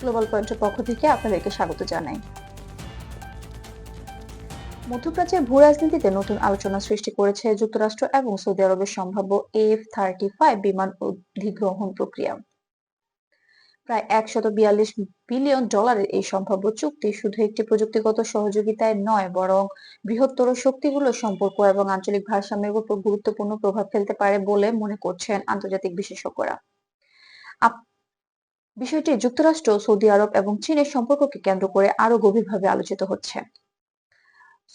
Global পয়েন্টের পক্ষ থেকে আপনাদেরকে স্বাগত জানাই। মধ্যপ্রাচ্যের ভূ রাজনীতিতে নতুন আলোচনা সৃষ্টি করেছে যুক্তরাষ্ট্র এবং সৌদি আরবের সম্ভাব্য এফ থার্টি ফাইভ বিমান অধিগ্রহণ প্রক্রিয়া। প্রায় একশত বিয়াল্লিশ বিলিয়ন ডলারের এই সম্ভাব্য চুক্তি শুধু একটি প্রযুক্তিগত সহযোগিতায় নয়, বরং বৃহত্তর শক্তিগুলোর সম্পর্ক এবং আঞ্চলিক ভারসাম্যের উপর গুরুত্বপূর্ণ প্রভাব ফেলতে পারে বলে মনে করছেন আন্তর্জাতিক বিশেষজ্ঞরা। বিষয়টি যুক্তরাষ্ট্র, সৌদি আরব এবং চীনের সম্পর্ককে কেন্দ্র করে আরও গভীরভাবে আলোচিত হচ্ছে।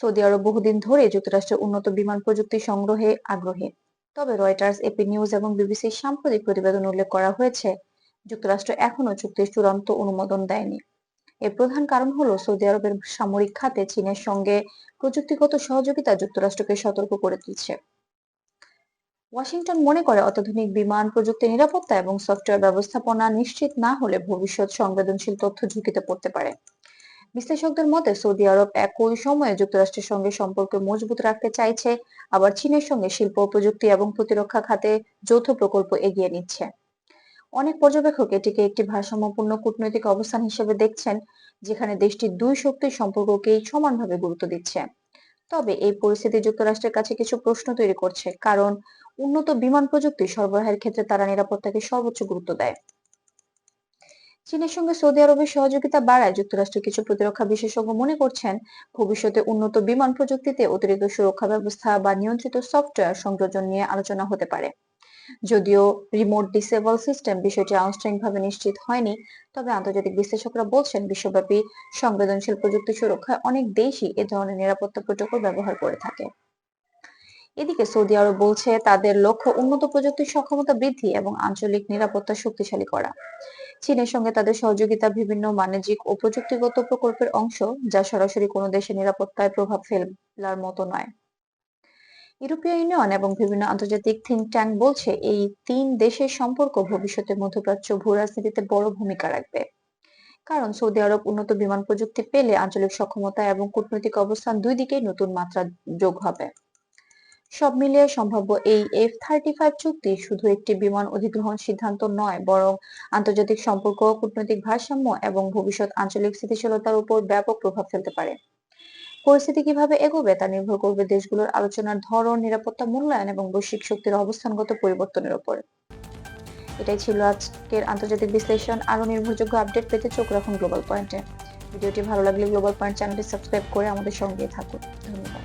সৌদি আরব বহুদিন ধরে যুক্তরাষ্ট্রের উন্নত বিমান প্রযুক্তি সংগ্রহে আগ্রহী। তবে রয়টার্স, এপি নিউজ এবং বিবিসির সাম্প্রতিক প্রতিবেদন উল্লেখ করা হয়েছে, যুক্তরাষ্ট্র এখনও চুক্তির চূড়ান্ত অনুমোদন দেয়নি। এর প্রধান কারণ হলো সৌদি আরবের সামরিক খাতে চীনের সঙ্গে প্রযুক্তিগত সহযোগিতা যুক্তরাষ্ট্রকে সতর্ক করে তুলছে ওয়াশিংটন মনে করে অত্যাধুনিক বিমান, প্রযুক্তি নিরাপত্তা এবং সফটওয়্যার ব্যবস্থাপনা নিশ্চিত না হলে ভবিষ্যৎ সংবেদনশীল তথ্য ঝুঁকিতে পড়তে পারে। বিশ্লেষকদের মতে, সৌদি আরব একই সময়ে যুক্তরাষ্ট্রের সঙ্গে সম্পর্ক মজবুত রাখতে চাইছে, আবার চীনের সঙ্গে শিল্প, প্রযুক্তি এবং প্রতিরক্ষা খাতে যৌথ প্রকল্প এগিয়ে নিচ্ছে। অনেক পর্যবেক্ষক এটিকে একটি ভারসাম্যপূর্ণ কূটনৈতিক অবস্থান হিসেবে দেখছেন, যেখানে দেশটি দুই শক্তির সম্পর্ককেই সমানভাবে গুরুত্ব দিচ্ছে। তবে এই পরিস্থিতি যুক্তরাষ্ট্রের কাছে কিছু প্রশ্ন তৈরি করছে, কারণ উন্নত বিমান প্রযুক্তি সরবরাহের ক্ষেত্রে তারা নিরাপত্তাকে সর্বোচ্চ গুরুত্ব দেয়। চীনের সঙ্গে সৌদি আরবের সহযোগিতা বাড়ায় যুক্তরাষ্ট্রের কিছু প্রতিরক্ষা বিশেষজ্ঞ মনে করছেন, ভবিষ্যতে উন্নত বিমান প্রযুক্তিতে অতিরিক্ত সুরক্ষা ব্যবস্থা বা নিয়ন্ত্রিত সফটওয়্যার সংযোজন নিয়ে আলোচনা হতে পারে। যদিও রিমোট ডিসেবল সিস্টেম বিষয়টি আনুষ্ঠানিকভাবে নিশ্চিত হয়নি, তবে আন্তর্জাতিক বিশ্লেষকরা বলছেন বিশ্বব্যাপী সংবেদনশীল প্রযুক্তি সুরক্ষায় অনেক দেশই এ ধরনের নিরাপত্তা প্রোটোকল ব্যবহার করে থাকে। এদিকে সৌদি আরব বলছে তাদের লক্ষ্য উন্নত প্রযুক্তির সক্ষমতা বৃদ্ধি এবং আঞ্চলিক নিরাপত্তা শক্তিশালী করা। চীনের সঙ্গে তাদের সহযোগিতা বিভিন্ন বাণিজ্যিক ও প্রযুক্তিগত প্রকল্পের অংশ, যা সরাসরি কোনো দেশের নিরাপত্তায় প্রভাব ফেলার মতো নয়। ইউরোপীয় ইউনিয়ন এবং বিভিন্ন আন্তর্জাতিক থিঙ্ক ট্যাঙ্ক বলছে এই তিন দেশের সম্পর্ক ভবিষ্যতে মধ্যপ্রাচ্য ভূ রাজনীতিতে বড় ভূমিকা রাখবে। কারণ সৌদি আরব উন্নত বিমান প্রযুক্তি পেলে আঞ্চলিক সক্ষমতা এবং কূটনৈতিক অবস্থান দুই দিকেই নতুন মাত্রা যোগ হবে। সব মিলিয়ে সম্ভাব্য এই এফ থার্টি ফাইভ চুক্তি শুধু একটি বিমান অধিগ্রহণ সিদ্ধান্ত নয়, বরং আন্তর্জাতিক সম্পর্ক, কূটনৈতিক ভারসাম্য এবং ভবিষ্যৎ আঞ্চলিক স্থিতিশীলতার উপর ব্যাপক প্রভাব ফেলতে পারে। পরিস্থিতি কীভাবে এগোবে তা নির্ভর করবে দেশগুলোর আলোচনার ধরন, নিরাপত্তা মূল্যায়ন এবং বৈশ্বিক শক্তির অবস্থানগত পরিবর্তনের উপর এটাই ছিল আজকের আন্তর্জাতিক বিশ্লেষণ। আরও নির্ভরযোগ্য আপডেট পেতে চোখ রাখুন গ্লোবাল পয়েন্টে ভিডিওটি ভালো লাগলে গ্লোবাল পয়েন্ট চ্যানেলটি সাবস্ক্রাইব করে আমাদের সঙ্গে থাকুন। ধন্যবাদ।